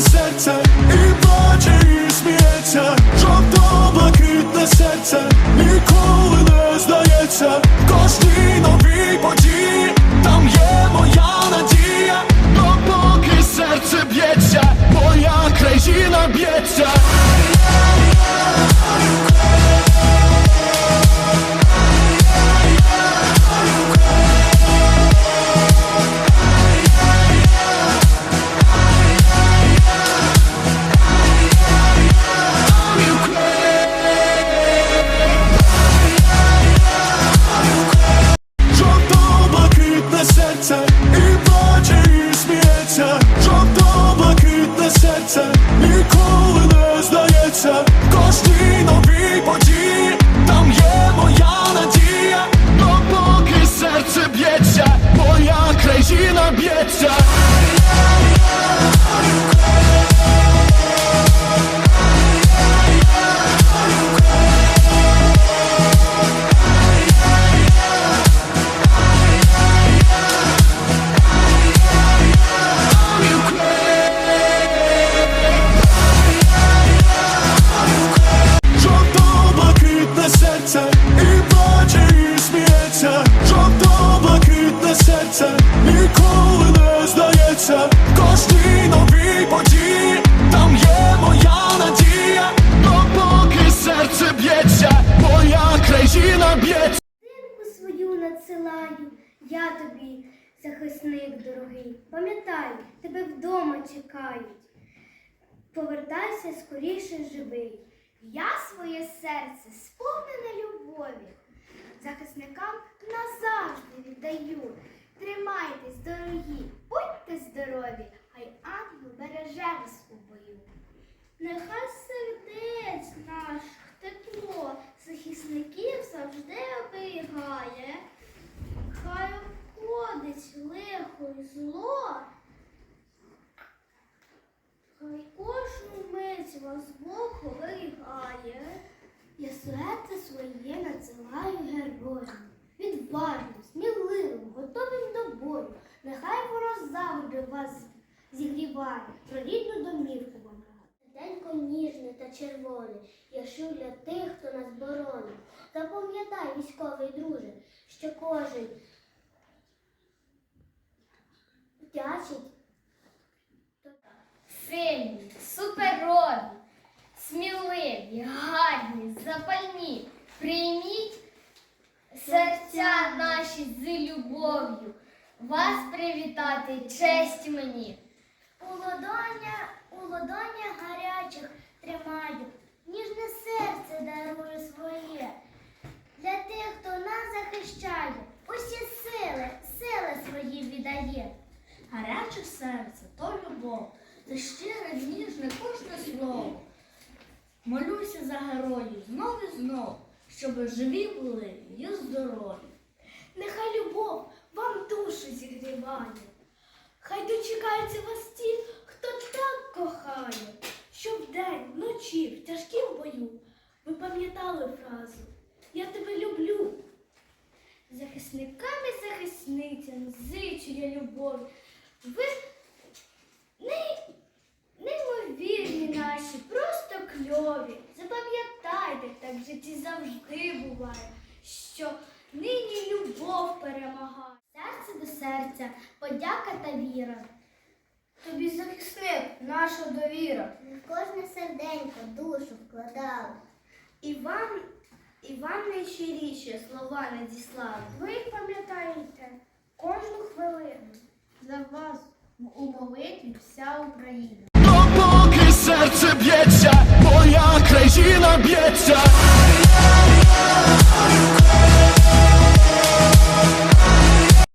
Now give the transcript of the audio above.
Серце і плаче, і сміється, жовто-блакитне серце ніколи не здається. Кожній новій події там є моя надія, допоки серце б'ється, моя країна б'ється. В Кожній новій події там є моя надія, допоки серце б'ється, моя країна б'ється. Надсилаю, я тобі, захисник дорогий. Пам'ятай, тебе вдома чекають. Повертайся скоріше живий. Я своє серце сповнене любові. Захисникам назавжди віддаю. Тримайтесь, дорогі, будьте здорові, хай ангел береже вас у бою. Нехай сердець наших тепло захисників завжди оберігає. Хай обходить лихо і зло. Хай кожну мить вас Бог оберігає. Я серце своє надсилаю героям. Відважним, сміливим, готовим до бою. Нехай воно завжди вас зігріває, про рідну домівку вам. Денько ніжний та червоний, я шлю для тих, хто нас боронить. Запам'ятай, військовий друже, що кожен Сильні, суперові, сміливі, гарні, запальні. Прийміть серця наші з любов'ю. Вас привітати честь мені. У ладоня, у ладонях гарячих тримаю, ніжне серце дарую своє. Для тих, хто нас захищає, усі сили, сили свої віддає. Гаряче серце то любов, це щире, ніжне кожне слово. Молюся за героїв знов і знов, щоб живі були і здорові. Нехай любов вам душу зігріває. Хай дочекаються вас ті, хто так кохає, що вдень, вночі, в тяжкім бою ви пам'ятали фразу Я тебе люблю. Захисникам і захисницям зичу я любові. Ви не, неймовірні наші, просто кльові. Запам'ятайте, так в житті завжди буває, що нині любов перемагає. Серце до серця, подяка та віра. Тобі захисник, наша довіра. В кожне серденько душу вкладали. І вам, і вам найщиріші слова надіслали. Ви їх пам'ятаєте кожну хвилину. За вас у молитві вся Україна. Допоки серце